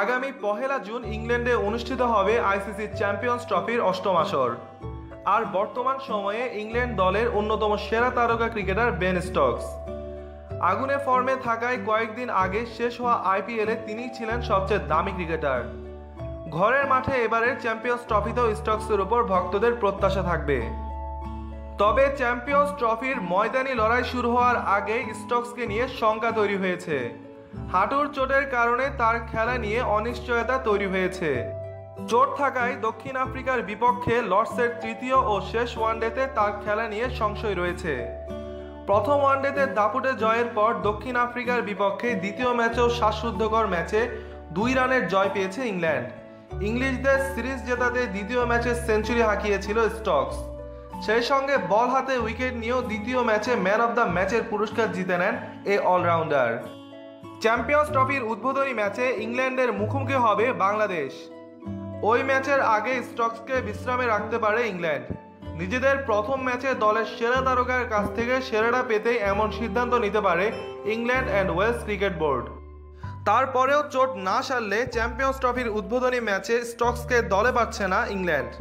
আগামী পহেলা জুন ইংল্যান্ডে অনুষ্ঠিত হবে আইসিসি চ্যাম্পিয়ন্স ট্রফির অষ্টম আসর। আর বর্তমান সময়ে ইংল্যান্ড দলের অন্যতম সেরা তারকা ক্রিকেটার বেন স্টকস। আগুনে ফর্মে থাকায় কয়েকদিন আগে শেষ হওয়া আইপিএলে তিনিই ছিলেন সবচেয়ে দামি ক্রিকেটার। ঘরের মাঠে এবারের চ্যাম্পিয়ন্স ট্রফিতেও স্টকসের উপর ভক্তদের প্রত্যাশা থাকবে। তবে চ্যাম্পিয়ন্স ট্রফির ময়দানি লড়াই শুরু হওয়ার আগেই স্টকসকে নিয়ে শঙ্কা তৈরি হয়েছে। হাঁটুর চোটের কারণে তার খেলা নিয়ে অনিশ্চয়তা তৈরি হয়েছে। চোট থাকায় দক্ষিণ আফ্রিকার বিপক্ষে লর্ডসের তৃতীয় ও শেষ ওয়ানডেতে তার খেলা নিয়ে সংশয় রয়েছে। প্রথম ওয়ানডেতে দাপুটে জয়ের পর দক্ষিণ আফ্রিকার বিপক্ষে দ্বিতীয় ম্যাচেও শ্বাসরুদ্ধকর ম্যাচে দুই রানের জয় পেয়েছে ইংল্যান্ড। ইংলিশদের সিরিজ জেতাতে দ্বিতীয় ম্যাচে সেঞ্চুরি হাঁকিয়েছিল স্টকস। সেই সঙ্গে বল হাতে উইকেট নিয়েও দ্বিতীয় ম্যাচে ম্যান অব দ্য ম্যাচের পুরস্কার জিতে নেন এ অলরাউন্ডার। চ্যাম্পিয়ন্স ট্রফির উদ্বোধনী ম্যাচে ইংল্যান্ডের মুখোমুখি হবে বাংলাদেশ। ওই ম্যাচের আগে স্টকসকে বিশ্রামে রাখতে পারে ইংল্যান্ড। নিজেদের প্রথম ম্যাচে দলের সেরা তারকার কাছ থেকে সেরাটা পেতেই এমন সিদ্ধান্ত নিতে পারে England and Wales cricket board. তারপরেও চোট না সারলে চ্যাম্পিয়ন্স ট্রফির উদ্বোধনী ম্যাচে স্টকসকে দলে পাচ্ছে না ইংল্যান্ড।